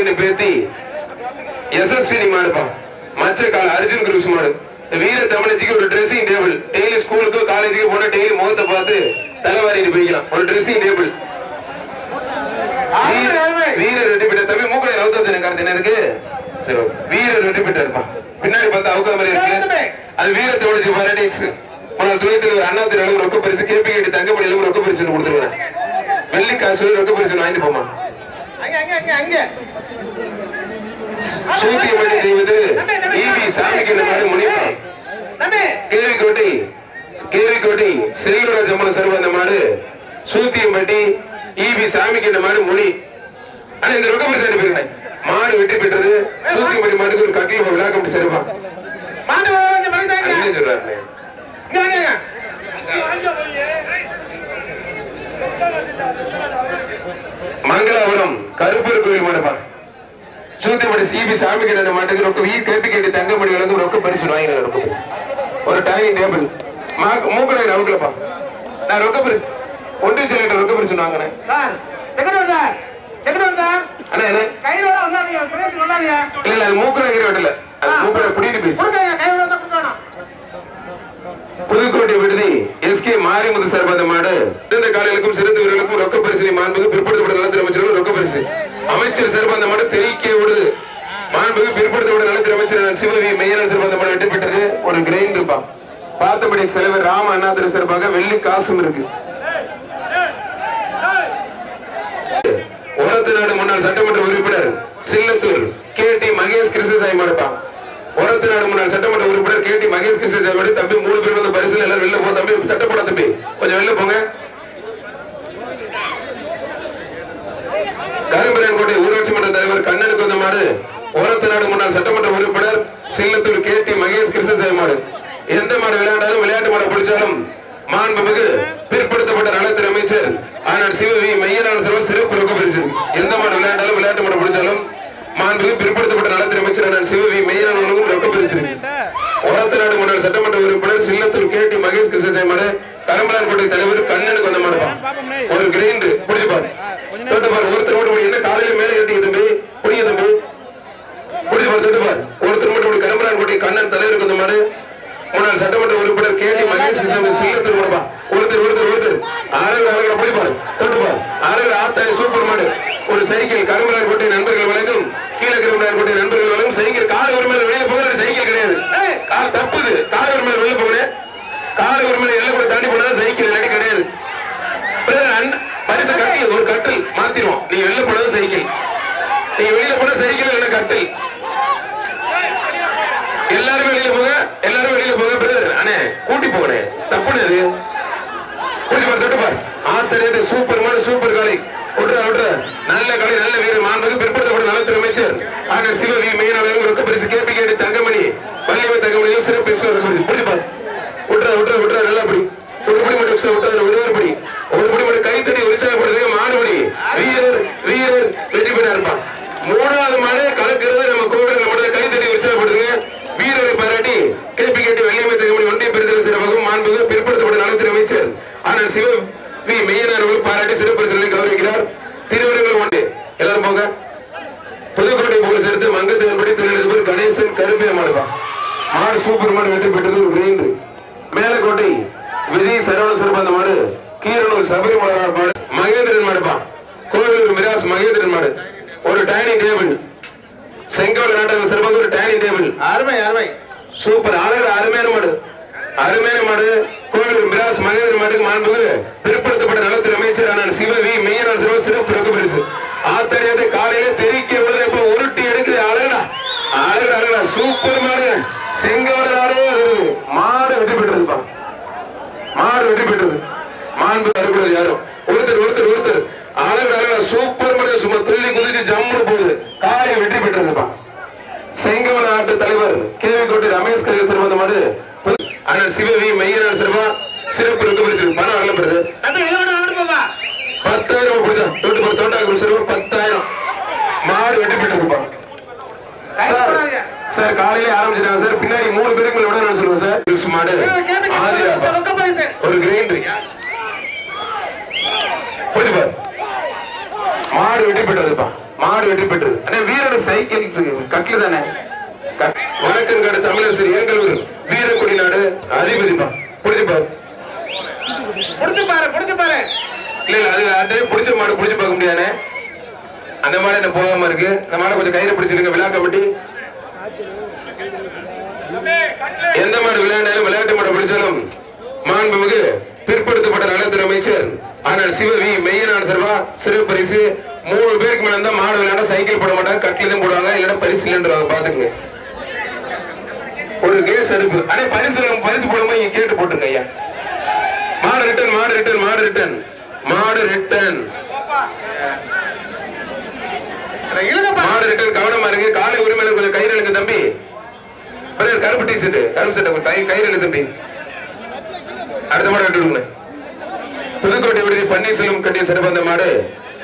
மாணிக்கன்னு பேத்தி. எஸ்எஸ்டி மாடுப்பா. மச்ச கால அர்ஜுன் குரூப்ஸ் மாடு. வீர தமிழச்சிக்கு ஒரு ட்ரெஸ்ஸிங் டேபிள் டெய்லி ஸ்கூலுக்கு காலேஜுக்கு போனா டெய்லி முகத்தை பார்த்து தலைவாரிட்டு போய்க்கலாம். ஒரு ட்ரெஸ்ஸிங் டேபிள் வீரர் ரெட்டி பிட்ட தம்பி மூக்கலை நவுத்தாச்சு கருத்து இருக்கு சரி. வீரர் ரெட்டி பிட்ட இருப்பான் பின்னாடி பார்த்தா அவுக்கா மாதிரி இருக்கு. அது வீர தமிழச்சி பாராட்டிக்ஸ் உனக்கு துணை தலைவர் அண்ணா ரொக்க பரிசு கேபி கேட்டி அளவு ரொக்க பரிசு கொடுத்துருவேன் வெள்ளி காசு ரொக்க பரிசு வாங்கிட்டு போமா அங்க. அங்க சூட்டியமணி செய்வது ஈவி சாமிக்கு நாடு முனிவா. தம்பி கேவிக்கோட்டை கேவிக்கோட்டை செல்வராஜ் அம்மன் சர்வந்த மாடு சூத்தியம்பட்டி ஈவி சாமிக்கு இந்த மாடு முனி. ஆனா இந்த ரொக்க பரிசு அனுப்பிடுங்க. மாடு வெற்றி பெற்றது சூத்தியம்பட்டி மாடுக்கு ஒரு கட்டில விழா கமிட்டி சரிப்பா மாட்டு கொஞ்சம் மனுஷங்க அதுவே சொல்றாரு இங்க அங்க அங்க மங்களாபுரம் கோயில் சிபி சாமிக்கு ரெண்டு மாட்டுக்கு ரொக்க வீ கேபி கேட்டி தங்கமணி வழங்கும் ரொக்க பரிசு வாங்கின ரொக்க பரிசு ஒரு டைனிங் டேபிள் மூக்கடை அவுக்கலப்பா நான் ரொக்க பரிசு. ஒன்றிய செயலர் ரொக்க பரிசு வாங்கினேன். சார் எங்கட வந்தா எங்கட வந்தா அண்ணா என்ன? கையோட வந்தாங்க பேசி சொல்லாதீங்க. இல்ல இல்ல அது மூக்கடை விடல அது மூக்கடை புடிட்டு பேசு கொடுங்க கையோட வந்தா கொடுக்கணும் புதுக்கோட்டை விடுதி எஸ்கே மாரிமுத்து சர்பந்த மாடு. சிறந்த காலைகளுக்கும் சிறந்த வீரர்களுக்கும் ரொக்க பரிசு மாண்புக்கு பிற்படுத்தப்பட்ட நலத்திற அமைச்சர்கள் ரொக்க பரிசு. அமைச்சர் சர்பந்த மாடு தெரிவிக்க விடுது மாண்புக்கு பிற்படுத்தப்பட்ட நலத்துறை அமைச்சர் சிவவி மெய்யனன் சர்பந்த மாடு வெற்றி பெற்றது. ஒரு கிரெயின் இருப்பா பார்த்தபடி செலவர் ராம அண்ணாதிரி சிறப்பாக வெள்ளி காசும் இருக்கு. உரத்து நாடு முன்னாள் சட்டமன்ற உறுப்பினர் சில்லத்தூர் கே டி மகேஷ் கிருஷ்ணசாமி மாடுப்பா உரத்து நாடு முன்னாள் சட்டமன்ற உறுப்பினர் கே டி மகேஷ் கிருஷ்ணசாமி தம்பி மூணு பேர் வந்து பரிசு எல்லாரும் வெளில போ தம்பி சட்டப்பட தம்பி. கொஞ்சம் வெளில போங்க. கரும்பு ஊராட்சி மன்ற தலைவர் கண்ணனுக்கு வந்த மாடு உரத்து நாடு முன்னாள் சட்டமன்ற உறுப்பினர் சில்லத்தூர் கே டி மகேஷ் கிருஷ்ணசாமி மாடு எந்த மாடு விளையாண்டாலும் விளையாட்டு மாடு பிடிச்சாலும் மாண்புமிகு பிற்படுத்தப்பட்ட நலத்துறை அமைச்சர் ஆனால் சிவவி மையனான செல்வம் சிறப்பு ரொக்க பரிசு. எந்த மாடு விளையாண்டாலும் விளையாட்டு மாடு பிடிச்சாலும் மாண்புமிகு பிற்படுத்தப்பட்ட நலத்துறை அமைச்சர் ஆனால் சிவவி மையனானவர்களுக்கும் ரொக்க பரிசு. ஓரத்து நாடு முன்னாள் சட்டமன்ற உறுப்பினர் சில்லத்தூர் கே டி மகேஷ் கிருஷ்ணசாமி மாடு கரம்பலார்கோட்டை தலைவர் கண்ணனுக்கு வந்த மாடுப்பா. ஒரு கிரைண்டு பிடிச்சு பாரு தொட்டு பாரு ஒருத்தர் மட்டும் என்ன காலையில மேலே கட்டிக்க புரிய தம்பி பிடிச்சு பாரு பாரு. ஒருத்தர் மட்டும் இப்படி கரம்பலார்கோட்டை கண்ணன் தலைவர் வந்த மாடு முன்னாள் சட்டமன்ற உறுப்பினர் கே டி மகேஷ் கிருஷ்ணசாமி சில்லத்தூர் மாடுப்பா ஒருத்தர் ஒருத்தர் ஒருத்தர். அழகு அழகு போய் பாரு. தொட்டு பாரு. அழகு ஆத்தாய் சூப்பர் மாடு. ஒரு சைக்கிள் கருமலார்கோட்டை நண்பர்கள் வழங்கும். கீழே கோட்டை நண்பர்கள் வழங்கும். சைக்கிள் கால ஒரு மேல வெளியே போகிற சைக்கிள் கிடையாது. கால் தப்புது. கால ஒரு மேல வெளியே போகிறேன் கால ஒரு மேல எல்லாம் கூட தாண்டி போனா சைக்கிள் இல்லாட்டி கிடையாது. பரிசு கட்டில் ஒரு கட்டில் மாத்திரும் நீ வெளில போனது நீங்க வெளியில போன சரிக்கல இல்ல கட்டில். எல்லாரும் வெளியில போங்க எல்லாரும் வெளியில போங்க பிரதர் அண்ணே கூட்டி போகணே தப்புனது கூட்டி பாரு தொட்டு பாரு. ஆத்தரேது சூப்பர் மாடு சூப்பர் காலை விட்ற விட்ற நல்ல காலை நல்ல வீரர். மாண்புக்கு பிற்படுத்தப்பட்ட நலத்துறை அமைச்சர். ஆனால் சிவவி மெயினாளர்கள் ரொக்க பரிசு கேபி கேடி தங்கமணி. வள்ளியவை தங்கமணியும் சிறப்பு எக்ஸ்ட்ரா ரொக்க பாரு. விட்டுற விட்டுற விட்டுற நல்லா படி. ஒரு படி மட்டும் விட்டுற ஒரு ஒரு படி. ஒரு படி மட்டும் கைத்தடி உற்சாகப்படுது மாடுபடி வீரர் வீரர் வெற்றி பெற்றா இருப்பான் மூணாவது மாடு கலக்கிறது நம்ம கோவில் நம்ம கைத்தடி உற்சாகப்படுதுங்க வீரரை பாராட்டி கேபி கேட்டி வெள்ளியமை தங்கமணி ஒன்றிய பெருந்தல் சிறப்பாகவும் மாண்புக்கு பிற்படுத்தப்பட்ட நலத்துறை அமைச்சர் ஆனால் சிவ வி மெய்யனார்கள் பாராட்டி சிறப்பு பரிசுகளை கௌரவிக்கிறார் திருவரங்கள் ஒன்று எல்லாரும் போங்க புதுக்கோட்டை போலீஸ் எடுத்து மங்கத்தேவன்படி தொழிலதிபர் கணேசன் கருப்பைய மாடுவா மாடு சூப்பர் மாடு வெற்றி பெற்றது ஒரு கிரைண்டர் மேலக்கோட்டை விஜய் சரவண சிறப்பாந்த மாடு. கீரனூர் சபரிமலை மாடு. மகேந்திரன் மாடுப்பா கோவிலூர் மிராஸ் மகேந்திரன் மாடு. ஒரு டைனிங் டேபிள் செங்கோல் நாட்டக சிறப்பாக ஒரு டைனிங் டேபிள் அருமை அருமை. சூப்பர். அழகு அருமையான மாடு. அருமையான மாடு. கோவில் மிராஸ் மகேந்திர மாட்டுக்கு மாண்புக்கு பிற்படுத்தப்பட்ட நலத்துறை அமைச்சர் ஆனால் சிவவி மெய்யனால் சிவ சிறப்பு ரொக்க பரிசு ஆத்தரியாத காலையில தெரிவிக்க விடுறது இப்ப உருட்டி எடுக்குது அழகா அழகு அழகா சூப்பர் மாடு. செங்கோல மாடு வெற்றி பெற்றதுப்பா மாடு வெற்றி பெற்றது. மாண்பு தரக்கூடாது யாரும் ஒருத்தர் ஒருத்தர் ஒருத்தர். அழகு அழகா சூப்பர் மாடு சும்மா துள்ளி குதிச்சு ஜம்முன்னு போகுது. காலை வெற்றி பெற்றதுப்பா. செங்கமல நாட்டு தலைவர் கேள்விக்கோட்டை ரமேஷ் கலைஞர் வந்த மாடு ஆனால் சிவவி மையனார் சிறப்பா சிறப்பு இருக்க பணம் போப்பா. பத்தாயிரம் தோட்டு சிறப்பு பத்தாயிரம். மாடு வெட்டி போடாதீங்க. சார் காலையில ஆரம்பிச்சிட்டாங்க சார். பின்னாடி மூணு பேருக்கு விட நான் சொல்லுவேன் சார். ஜூஸ் மாடு. ஒரு கிரைண்டர். போயிட்டு பாரு. மாடு மாடு வெற்றி பெற்றதுப்பா. மாடு வெற்றி பெற்றது. அண்ணே வீரர் சைக்கிள் கட்டில் தானே? கட்- வணக்கம் காடு தமிழரசர் ஏங்கலூர் வீரக்குடி நாடு அதிபதிப்பா. புரிஞ்சுப்பா புடிச்சு பாரு புடிச்சு பாரு. இல்ல இல்ல அது அது பிடிச்ச மாடு பிடிச்சு பார்க்க முடியாதுண்ணே அந்த மாடு என்ன போகாம இருக்கு? அந்த மாடை கொஞ்சம் கையில பிடிச்சிருங்க விழா கமிட்டி எந்த மாடு விளையாண்டாலும் விளையாட்டு மாடை பிடிச்சாலும் மாண்புமிகு பிற்படுத்தப்பட்ட நலத்துறை அமைச்சர் ஆனால் சிவவி மெய்யனான் சர்வா சிறு பரிசு மூணு பேருக்கு மேல இருந்தா மாடு விளையாட சைக்கிள் போட மாட்டாங்க கட்டில தான் போடுவாங்க இல்லைன்னா பரிசு இல்லைன்றவாங்க பாத்துங்க ஒரு கேஸ் அடுப்பு அண்ணே பரிசு பரிசு போடும்போது இங்க கேட்டு போட்டுருங்க ஐயா. மாடு ரிட்டன் மாடு ரிட்டன் மாடு ரிட்டன் மாடு ரிட்டன் மாடு ரிட்டன் கவனமா இருக்கு. காலை கயிறு இழுங்க தம்பி பிரதர், கருப்பு டீ ஷர்ட் கருப்பு ஷர்ட் கை கயிறு இழுங்க அடுத்த மாடு விட்டு விடுங்க புதுக்கோட்டை விடுதி பன்னீர்செல்வம் கட்டிய சிறப்பந்த மாடு.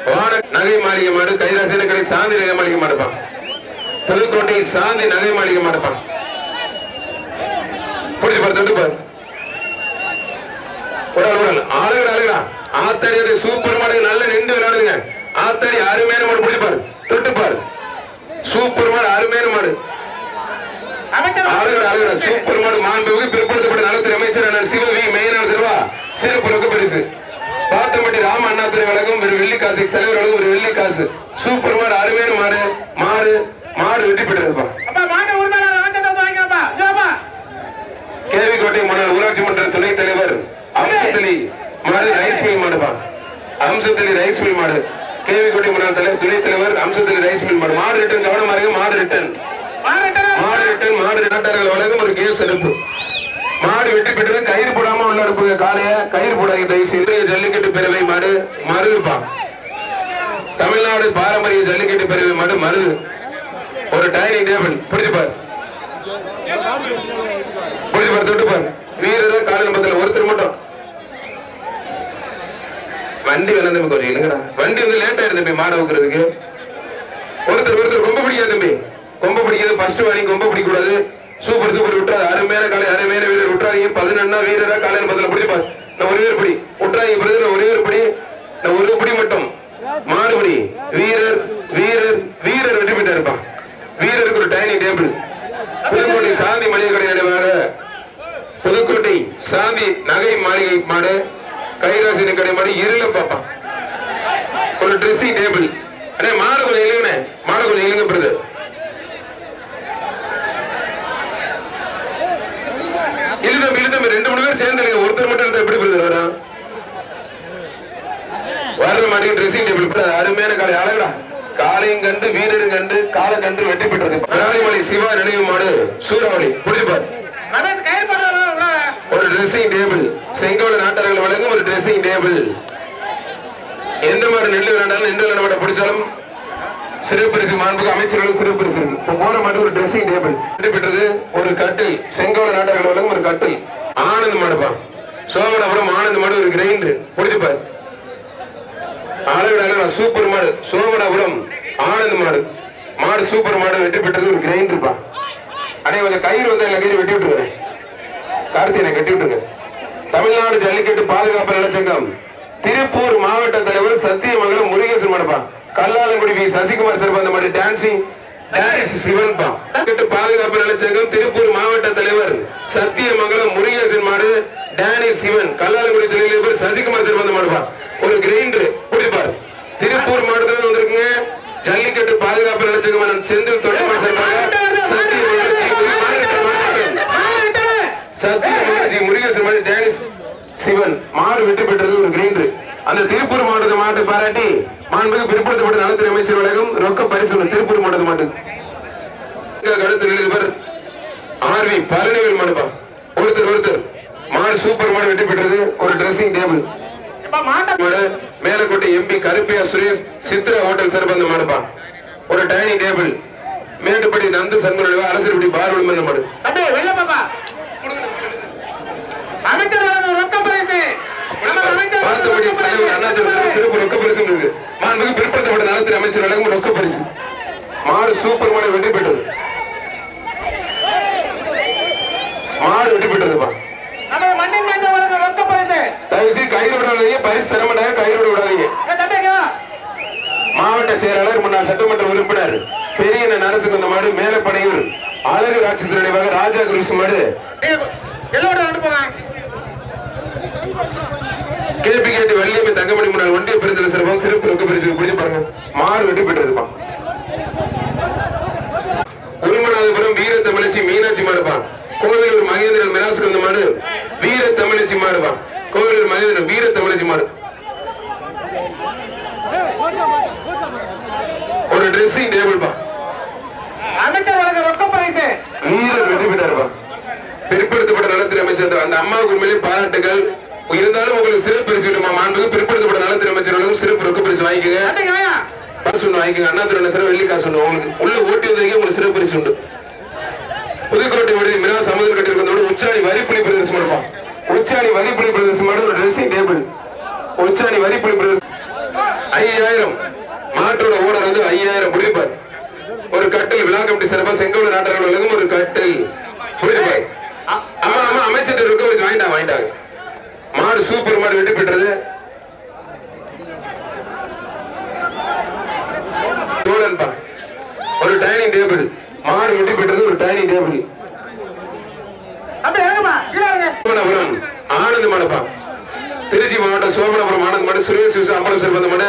வான நகை மாளிகை மாடு கைராசின கடை சாந்தி நகை மாளிகை மாடுப்பான் புதுக்கோட்டை சாந்தி நகை மாளிகை மாடுப்பான் புரிஞ்சு பாரு தொட்டு பாரு. உடல் உடல் ஆளுகடா ஆளுகடா ஆத்தாடி அது சூப்பர் மாடு நல்ல நின்று விளையாடுங்க ஆத்தாடி அருமையான மாடு பிடிச்சு பாரு. தொட்டு பாரு. சூப்பர் மாடு அருமையான மாடு. அமைச்சர் சூப்பர் மாடு மாண்புக்கு பிற்படுத்தப்பட்ட நலத்துறை அமைச்சர் அண்ணன் சிவவி மெயினான செல்வா. சிறப்பு ரொக்க பரிசு. பாத்தம்பட்டி ராம அண்ணாதுரை வழங்கும் ஒரு வெள்ளி காசு தலைவர் வழங்கும் ஒரு வெள்ளி காசு. சூப்பர் மாடு அருமையான மாடு மாடு மாடு வெற்றி பெற்றதுப்பா அப்பா மாட்ட உரிமையாளர் அமைச்சர் வந்து வாங்கிக்கப்பா ஜோப்பா கேவி கோட்டை முன்னாள் ஊராட்சி மன்ற துணைத் தலைவர் அம்சத்தலி மாடு ரைஸ் மில் மாடுப்பா. அம்சத்தலி ரைஸ் மில் மாடு. கேவி கோட்டை முன்னாள் தலைவர் துணைத் தலைவர் அம்சத்தலி ரைஸ் மில் மாடு. மாடு ரிட்டன் கவனமா இருக்கு மாடு ரிட்டன் மாறிட்டு மாடு நாட்டார்கள் வழங்கும் ஒரு கேஸ் எடுப்பு. மாடு வெட்டி பெற்று கயிறு போடாம உள்ள இருப்புங்க காலைய கயிறு போடாங்க தயவு செய்து ஜல்லிக்கட்டு பேரவை மாடு மருதுப்பா. தமிழ்நாடு பாரம்பரிய ஜல்லிக்கட்டு பேரவை மாடு மருது. ஒரு டைனிங் டேபிள் பிடிச்சு பாரு. பிடிச்சு தொட்டு பாரு. வீரர் காலையில் பக்கத்தில் ஒருத்தர் மட்டும். வண்டி வந்து கொஞ்சம் இல்லைங்கடா வண்டி வந்து லேட் ஆயிரு தம்பி மாடு வைக்கிறதுக்கு ஒருத்தர் ஒருத்தர் ரொம்ப பிடிக்காது தம்பி. கொம்ப பிடிக்காது ஃபர்ஸ்ட் வாணி கொம்ப பிடிக்கூடாது சூப்பர் சூப்பர் விட்டுறாது. அருமையான காலை அருமையான வீரர் விட்டுறாதீங்க. பதினொன்னா வீரரா காலையில பதில பிடிப்பா நான் ஒரே ஒரு பிடி. விட்டுறாதீங்க பிரதர் ஒரே ஒரு பிடி. நான் ஒரு பிடி மட்டும். மாறுபடி வீரர் வீரர் வீரர் வெற்றி பெற்று இருப்பான் வீரருக்கு ஒரு டைனிங் டேபிள் புதுக்கோட்டை சாந்தி மளிகை கடை நினைவாக புதுக்கோட்டை சாந்தி நகை மாளிகை மாடு. கைராசினி கடை மாடு இருள பாப்பா. ஒரு ட்ரெஸ்ஸிங் டேபிள் அண்ணே மாடு கொஞ்சம் இல்லைங்கண்ணே மாடு கொஞ்சம் இல்லைங்க பிரதர். ரெண்டு மூணு பேர் சேர்ந்து ஒருத்தர் மட்டும் இருந்தா எப்படி பிரதர் வரும் வர்ற மாட்டேங்க ட்ரெஸ்ஸிங் டேபிள் அருமையான காலை அழகடா. காலையும் கண்டு வீரரும் கண்டு காலை கண்டு வெட்டி பெற்றது. விராலிமலை சிவா நினைவு மாடு சூறாவளி புரிஞ்சு பாரு ரமேஷ் கயிறு போடுறாரு ஒரு ட்ரெஸ்ஸிங் டேபிள் செங்கோல நாட்டர்கள் வழங்கும் ஒரு ட்ரெஸ்ஸிங் டேபிள் எந்த மாதிரி நெல் விளையாண்டாலும் எந்த விளையாட பிடிச்சாலும் சிறப்பு பரிசு மாண்புக்கு அமைச்சர்களும் சிறப்பு பரிசு போற மாட்டு ஒரு ட்ரெஸ்ஸிங் டேபிள் வெற்றி பெற்றது ஒரு கட்டில். செங்கோல நாட்டர்கள் வழங்கும் ஒரு கட்டில். ஆனந்த் மாடுப்பா சோமனபுரம் ஆனந்த் மாடு ஒரு கிரைண்டர் பிடிச்சுப்பாரு அளவிடாத சூப்பர் மாடு. சோமனபுரம் ஆனந்த் மாடு. மாடு சூப்பர் மாடு வெற்றி பெற்றது ஒரு கிரைண்டர்ப்பா அடே கொஞ்சம் கயிறு வந்து கயிறு வெட்டி விட்டுருங்க கார்த்தியனை கட்டி விட்டுருங்க. தமிழ்நாடு ஜல்லிக்கட்டு பாதுகாப்பு நலச்சங்கம். திருப்பூர் மாவட்ட தலைவர் சத்தியமங்கலம் முருகேசன் மடப்பா கல்லாலங்குடி வி. சசிகுமார் சார் அந்த மாதிரி டான்சிங் சிவன் பா பாதுகாப்பு நலச்சங்கம் திருப்பூர் மாவட்ட தலைவர் சத்தியமங்கலம் முருகேசன் மாடு டேனி சிவன் கல்லாலங்குடி தலைவர் சசிகுமார் சார் அந்த ஒரு கிரைண்டர் குடிப்பார் திருப்பூர் மாவட்டத்துல வந்திருக்குங்க. ஜல்லிக்கட்டு பாதுகாப்பு நலச்சங்கம் செந்தில் தொழில்நுட்ப சார்பாக முருகேசன் மாடு டேனிஸ் சிவன் மாடு வெற்றி பெற்றது ஒரு கிரைண்டர். அந்த திருப்பூர் மாவட்டத்து மாட்டை பாராட்டி மாண்புக்கு பிற்படுத்தப்பட்ட நலத்துறை அமைச்சர் வழங்கும் ரொக்க பரிசு திருப்பூர் மாவட்டத்து மாட்டு. ஆர்வி பழனிவேல் மாடுப்பா ஒருத்தர் ஒருத்தர். மாடு சூப்பர் மாடு வெற்றி பெற்றது. ஒரு dressing table Melakottai MP Karuppaiya Suresh Chitra hotel சிறப்பந்த மாடுப்பா ஒரு டைனிங் டேபிள் மேட்டுப்படி நந்து சண்முக அரசர்படி பார் விளம்பர மாடு. அமைச்சர் வழங்கும் ரொக்க பரிசு நம்ம அமைச்சர் தலைவர் அண்ணாச்சி பரிசு. சிறப்பு ரொக்க பரிசு இருக்கு மாண்புக்கு பிற்படுத்தப்பட்ட நலத்துறை அமைச்சர் வழங்கும் ரொக்க பரிசு. மாடு சூப்பர் மாடு வெற்றி பெற்றது. மாடு வெற்றி பெற்றதுப்பா. நம்ம மண்ணின் மேய்ந்த வழங்கும் ரொக்க பரிசு. தயவு செய்து கயிறு விடாதீங்க பரிசு தர மாட்டாங்க கயிறு விட விடாதீங்க. ஏ, தம்பி இங்க வா. மாவட்ட செயலாளர் முன்னாள் சட்டமன்ற உறுப்பினர் பெரிய நரசுகுந்த மாடு மேலப்பனையூர் அழகு ராட்சச நினைவாக ராஜா குருசு மாடு. எல்லோரும் அனுப்புங்க. கேபி கேட்டு வள்ளியம்மை தங்கமணி முன்னாள் ஒன்றிய பெருந்தல் சிறப்பாக சிறப்பு ரொக்க பரிசு பிடிச்சு பாருங்க. மாடு வெட்டி பெற்றதுப்பா. உருமநாதபுரம் வீர தமிழச்சி மீனாட்சி மாடுப்பா. கோவிலூர் மகேந்திரன் மிராசு வந்த மாடு வீர தமிழச்சி மாடுப்பா. கோவிலூர் மகேந்திரன் வீர தமிழச்சி மாடு. ஒரு ட்ரெஸ்ஸிங் டேபிள்பா அமைச்சர் வழங்க ரொக்க பரிசு. வீரர் வெற்றி பெற்றாருப்பா. பிற்படுத்தப்பட்ட நலத்துறை அமைச்சர் அந்த அம்மாவுக்கு உண்மையிலே பாராட்டுகள் இருந்தாலும் உங்களுக்கு சிறப்பு பரிசு விடுமா மாண்புக்கு பிற்படுத்தப்பட்ட நலத்துறை அமைச்சர்களும் சிறப்பு ரொக்க பரிசு வாங்கிக்கோங்க. காசு ஒன்று வாங்கிக்கோங்க. அண்ணா திரு சார் வெள்ளி காசு ஒன்று உங்களுக்கு உள்ள ஓட்டி வந்தீங்க உங்களுக்கு சிறப்பு பரிசு உண்டு. புதுக்கோட்டை விடுதி மிரா சமுதிரம் கட்டிருக்கதோட உச்சாணி வரிப்புலி பிரதேசம் இருப்பான் உச்சாணி வரிப்புலி பிரதேசம் ஒரு ட்ரெஸ்ஸிங் டேபிள் உச்சாணி வரிப்புலி பிரதேசம் ஐயாயிரம் மாட்டோட ஓனர் வந்து ஐயாயிரம் குடிப்பார் ஒரு கட்டில் விழா கமிட்டி சிறப்பா செங்கோல நாட்டர்களும் ஒரு கட்டில் குடிப்பார் அம்மா அம்மா அமைச்சர் இருக்க வச்சு வாங்கிட்டாங்க வாங்கிட்டாங்க மாடு சூப்பர் மாடு வெட்டி பெற்றது தோழன்பா ஒரு டைனிங் டேபிள் மாடு வெட்டி பெற்றது ஒரு டைனிங் டேபிள் ஆனந்த் மடப்பா. திருச்சி மாவட்டம் சோமனபுரம் ஆனந்த் மடம் சுரேஷ் விசா அம்பலம் சிறந்த மட.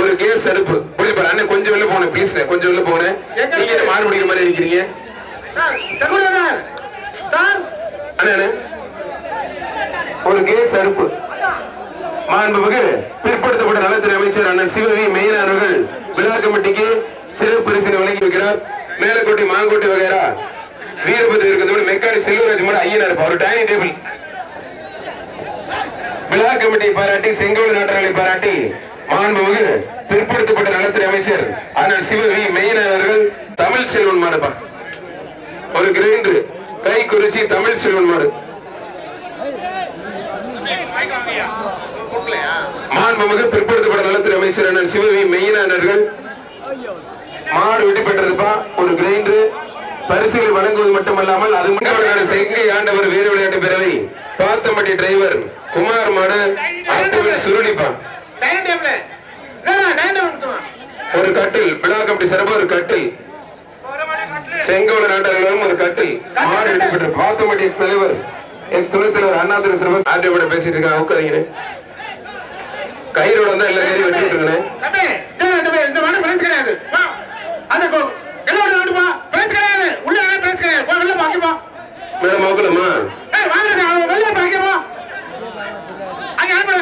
ஒரு கேஸ் அடுப்பு புரியுப்பா அண்ணன் கொஞ்சம் வெளில போனேன் ப்ளீஸ் கொஞ்சம் வெளில போனேன். நீங்க என்ன மாடு பிடிக்கிற மாதிரி இருக்கிறீங்க அண்ணே. ஒரு கேஸ் அடுப்பு மாண்புமிகு பிற்படுத்தப்பட்ட நலத்துறை அமைச்சர் அண்ணன் சிவவி மெய்யன் அவர்கள் விழா கமிட்டிக்கு சிறப்பு பரிசினை வழங்கி மேலக்கோட்டை மாங்கோட்டை வகைரா வீரபத்திர இருக்கிறது மெக்கானிக் செல்வராஜ் மட ஐயனார் இருப்பார். ஒரு டைனிங் டேபிள் விழா கமிட்டியை பாராட்டி செங்கோடு நாட்டர்களை பாராட்டி மாண்புமிகு பிற்படுத்தப்பட்ட நலத்துறை அமைச்சர் அண்ணன் சிவவி மெய்யன் அவர்கள் தமிழ் செல்வன் மாடுப்பா ஒரு கிரைண்டர். கை குறிச்சி தமிழ் செல்வன் மாடு. மாண்புமிகு பிற்படுத்தப்பட்ட நலத்துறை அமைச்சர் ஆனால் அண்ணன் சிவவி மெய்யனானர்கள் மாடு வெட்டி பெற்றதுப்பா ஒரு கிரைண்டர் பரிசுகளை வழங்குவது மட்டுமல்லாமல் அது முன்னாடி செங்கை ஆண்டவர் வீர விளையாட்டு பேரவை பாத்தம்பட்டி டிரைவர் குமார் மாடு சுருளிப்பா. ஒரு கட்டில் விழா கமிட்டி சிறப்பு ஒரு கட்டில். செங்கோல நாட்டர்களும் ஒரு கட்டில். மாடு வெட்டி பெற்ற பாத்தம்பட்டி எக்ஸ் தலைவர் எக்ஸ் துணைத் தலைவர் அண்ணா திரு சிறப்பு ஆர்டியோட பேசிட்டு இருக்காங்க உட்காதீங்க கயிறோட தான் எல்லா கயிறையும் வெட்டி விட்டுருங்கண்ணே. இந்த மாடு கிடையாது. அந்த எல்லோரும் அனுப்புவா பிரைஸ் கிடையாது. உள்ள என்ன பிரைஸ் கிடையாது. போ வெளில பாக்கி போ. மேடம் மோக்கலம்மா ஏய் வாங்க அவன் வெளில பாக்கி போ. அங்க அனுப்புற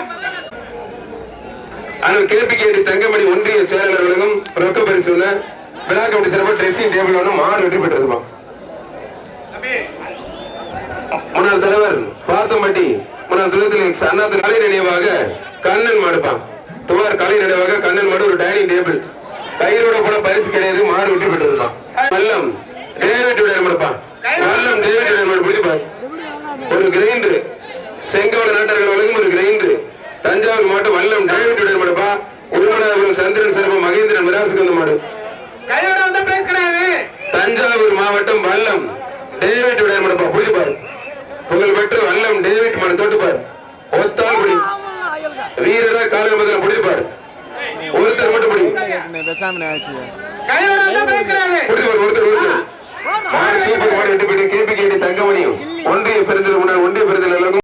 ஆனால் கேபி கேடி தங்கமணி ஒன்றிய செயலாளர் ரொக்க பரிசு விழா கமிட்டி சிறப்பு ட்ரெஸ்ஸிங் டேபிள் ஒன்று மாடு வெற்றி பெற்றதுமா முன்னாள் தலைவர் பார்த்தம்பட்டி முன்னாள் துளத்தில் அண்ணா கலை நினைவாக கண்ணன் மாடுப்பான். துவார் கலை நினைவாக கண்ணன் மாடு ஒரு டைனிங் டேபிள் கயிறோட போன பரிசு கிடையாது மாடு வெற்றி பெற்றதுதான் வல்லம் டேவிட் விளையாட மாடுப்பான் வல்லம் டேவிட் விளையாட மாடு பிடிப்பார் ஒரு கிரைண்டர் செங்கோல நாட்டர்கள் வழங்கும் ஒரு கிரைண்டர் தஞ்சாவூர் மாவட்டம் வல்லம் டேவிட் விளையாட மாடுப்பா உருமநாதபுரம் சந்திரன் சிறப்பு மகேந்திரன் மிராசுக்கு வந்த மாடு. தஞ்சாவூர் மாவட்டம் வல்லம் டேவிட் விளையாட மாடுப்பா புரியுப்பார் புகழ்பெற்ற வல்லம் டேவிட் மாடு தோட்டுப்பார் ஒத்தால் புடி வீரரா காலை முதல்ல பிடிப்பார் ஒருத்தர் மட்டும் பிடி பேசாம ஆச்சு கையோட வந்த பிரைஸ் கிடையாது பிடிப்பார் ஒருத்தர் ஒருத்தர் மாடு சூப்பர் மாடு போயிட்டு கேபி கேடி தங்கமணியும் ஒன்றிய பெருந்தல் ஒன்றிய பெருந்தல்